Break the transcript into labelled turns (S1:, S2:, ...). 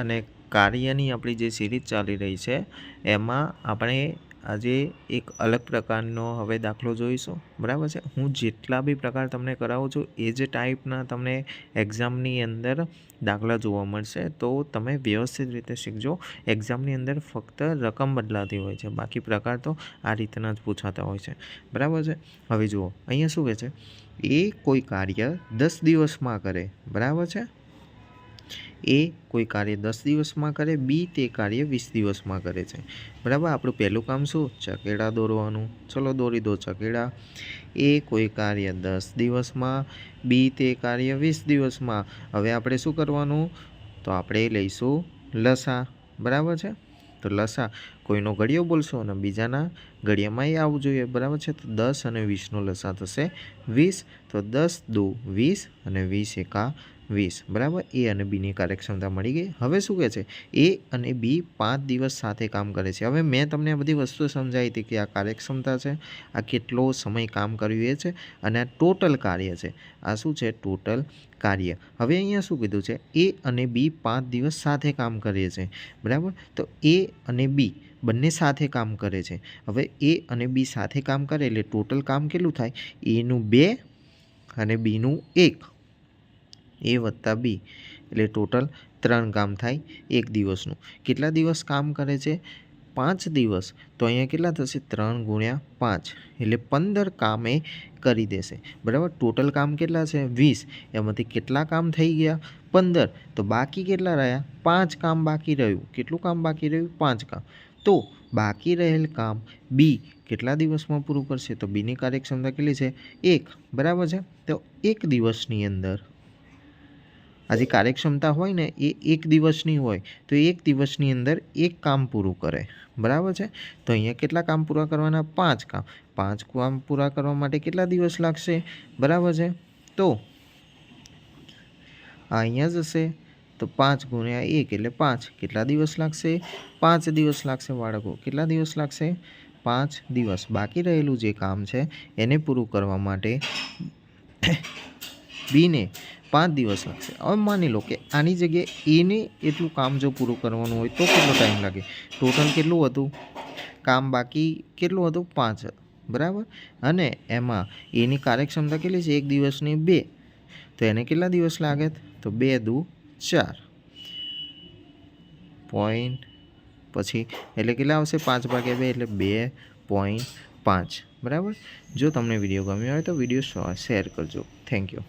S1: અને કાર્યની આપણી જે સિરીઝ ચાલી રહી છે, એમાં આપણે આજે એક અલગ પ્રકારનો હવે દાખલો જોઈશું. બરાબર છે? હું જેટલા બી પ્રકાર તમને કરાવું છું, એ જ ટાઈપના તમને એક્ઝામની અંદર દાખલા જોવા મળશે. તો તમે વ્યવસ્થિત રીતે શીખજો. એક્ઝામની અંદર ફક્ત રકમ બદલાતી હોય છે. બાકી પ્રકાર તો આ રીતના જ પૂછાતા હોય છે. બરાબર છે? હવે જુઓ, અહીંયા શું કહે છે? એ કોઈ કાર્ય દસ દિવસમાં કરે. બરાબર છે? એ કોઈ કાર્ય દસ દિવસમાં કરે, બી તે કાર્ય વીસ દિવસમાં કરે છે. બરાબર? આપણું પહેલું કામ શું? ચકેડા દોરવાનું. ચલો દોરી દો ચકેડા. એ કોઈ કાર્ય દસ દિવસમાં, બી તે કાર્ય વીસ દિવસમાં. હવે આપણે શું કરવાનું? તો આપણે લઈશું લસા. બરાબર છે? તો લસા. કોઈનો ઘડિયો બોલશો અને બીજાના ઘડિયામાં એ આવવું જોઈએ. બરાબર છે? તો દસ અને વીસનો લસા થશે વીસ. તો દસ દો વીસ અને વીસ એકા વીસ, બરાબર? એ અને બીની કાર્યક્ષમતા મળી ગઈ. હવે શું કહે છે? એ અને બી પાંચ દિવસ સાથે કામ કરે છે. હવે મેં તમને બધી વસ્તુ સમજાવી હતી કે આ કાર્યક્ષમતા છે, આ કેટલો સમય કામ કર્યું એ છે અને આ ટોટલ કાર્ય છે. આ શું છે? ટોટલ કાર્ય. હવે અહીંયા શું કીધું છે? એ અને બી પાંચ દિવસ સાથે કામ કરે છે. બરાબર? તો એ અને બી બંને સાથે કામ કરે છે. હવે એ અને બી સાથે કામ કરે એટલે ટોટલ કામ કેટલું થાય? એનું બે અને બીનું એક. એ વત્તા બી. એટલે ટોટલ ત્રણ કામ થાય એક દિવસનું. કેટલા દિવસ કામ કરે છે? પાંચ દિવસ. તો અહીંયા કેટલા થશે? ત્રણ ગુણ્યા પાંચ. એટલે પંદર કામ એ કરી દેશે. બરાબર? ટોટલ કામ કેટલા છે? વીસ. એમાંથી કેટલા કામ થઈ ગયા? પંદર. તો બાકી કેટલા રહ્યા? પાંચ કામ બાકી રહ્યું. કેટલું કામ બાકી રહ્યું? પાંચ કામ. તો બાકી રહેલ કામ બી કેટલા દિવસમાં પૂરું કરશે? તો બીની કાર્યક્ષમતા કેટલી છે? એક. બરાબર છે? તો એક દિવસની અંદર આ જે કાર્યક્ષમતા હોય ને એ એક દિવસની હોય, તો એક દિવસની અંદર એક કામ પૂરું કરે. બરાબર છે? તો અહીંયા કેટલા કામ પૂરા કરવાના? પાંચ કામ. પાંચ કામ પૂરા કરવા માટે કેટલા દિવસ લાગશે? બરાબર છે? તો આ અહીંયા જશે. તો પાંચ ગુણ્યા એક એટલે પાંચ. કેટલા દિવસ લાગશે? પાંચ દિવસ લાગશે બાળકો. કેટલા દિવસ લાગશે? પાંચ દિવસ. બાકી રહેલું જે કામ છે એને પૂરું કરવા માટે બીને પાંચ દિવસ લાગશે. હવે માની લો કે આની જગ્યાએ એને એટલું કામ જો પૂરું કરવાનું હોય તો કેટલો ટાઈમ લાગે? ટોટલ કેટલું હતું? કામ બાકી કેટલું હતું? પાંચ બરાબર? અને એમાં એની કાર્યક્ષમતા કેટલી છે? એક દિવસની બે. તો એને કેટલા દિવસ લાગે? તો બે દુ ચાર. પોઈન્ટ પછી એટલે કેટલા આવશે? પાંચ ભાગ્યા બે એટલે બે પોઈન્ટ પાંચ. બરાબર? જો તમને વીડિયો ગમ્યો હોય તો વીડિયો શેર કરજો. Thank you